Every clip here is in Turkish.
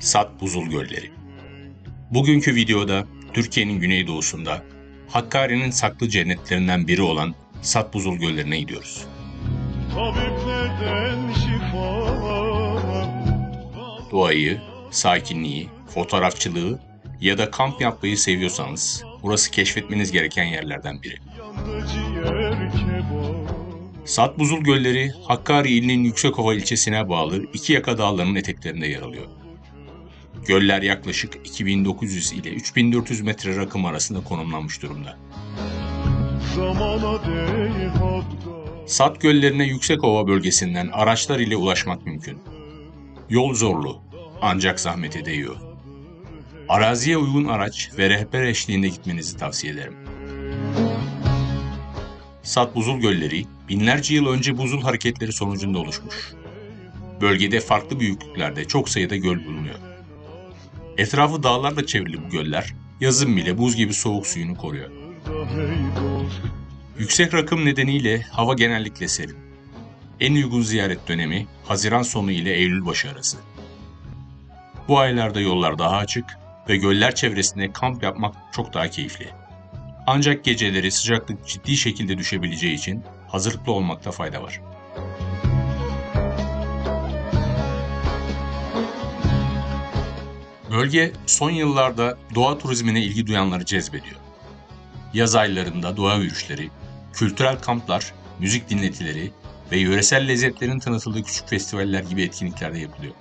Sat Buzul Gölleri Bugünkü videoda Türkiye'nin güneydoğusunda Hakkari'nin saklı cennetlerinden biri olan Sat Buzul Göllerine gidiyoruz. Tabip Doğayı, sakinliği, fotoğrafçılığı ya da kamp yapmayı seviyorsanız burası keşfetmeniz gereken yerlerden biri. yandı ciğer kebap Sat Buzul Gölleri Hakkari ilinin Yüksekova ilçesine bağlı iki yaka dağlarının eteklerinde yer alıyor. Göller yaklaşık 2900 ile 3400 metre rakım arasında konumlanmış durumda. Sat göllerine Yüksekova bölgesinden araçlar ile ulaşmak mümkün. Yol zorlu ancak zahmete değiyor. Araziye uygun araç ve rehber eşliğinde gitmenizi tavsiye ederim. Sat buzul gölleri binlerce yıl önce buzul hareketleri sonucunda oluşmuş. Bölgede farklı büyüklüklerde çok sayıda göl bulunuyor. Etrafı dağlarla çevrili bu göller yazın bile buz gibi soğuk suyunu koruyor. Yüksek rakım nedeniyle hava genellikle serin. En uygun ziyaret dönemi Haziran sonu ile Eylül başı arası. Bu aylarda yollar daha açık ve göller çevresinde kamp yapmak çok daha keyifli. Ancak geceleri sıcaklık ciddi şekilde düşebileceği için hazırlıklı olmakta fayda var. Bölge son yıllarda doğa turizmine ilgi duyanları cezbediyor. Yaz aylarında doğa yürüyüşleri, kültürel kamplar, müzik dinletileri ve yöresel lezzetlerin tanıtıldığı küçük festivaller gibi etkinlikler de yapılıyor.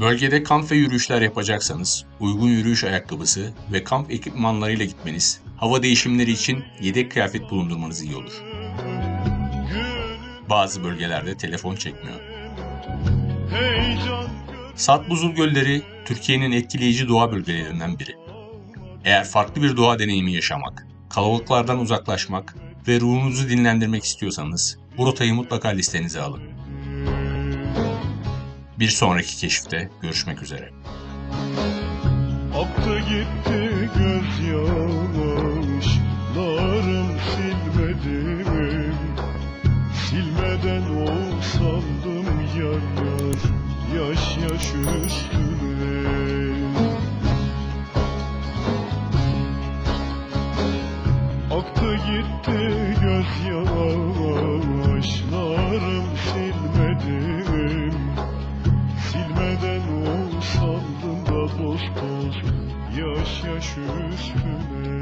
Bölgede kamp ve yürüyüşler yapacaksanız uygun yürüyüş ayakkabısı ve kamp ekipmanlarıyla gitmeniz, hava değişimleri için yedek kıyafet bulundurmanız iyi olur. Bazı bölgelerde telefon çekmiyor. heyecan Sat Buzul Gölleri Türkiye'nin etkileyici doğa bölgelerinden biri. Eğer farklı bir doğa deneyimi yaşamak, kalabalıklardan uzaklaşmak ve ruhunuzu dinlendirmek istiyorsanız bu rotayı mutlaka listenize alın. Bir sonraki keşifte görüşmek üzere. Aktı gitti gözyaşlarım gözyaşlarım silmedim. Silmeden o sandım da dost dost Yaş yaş üstüne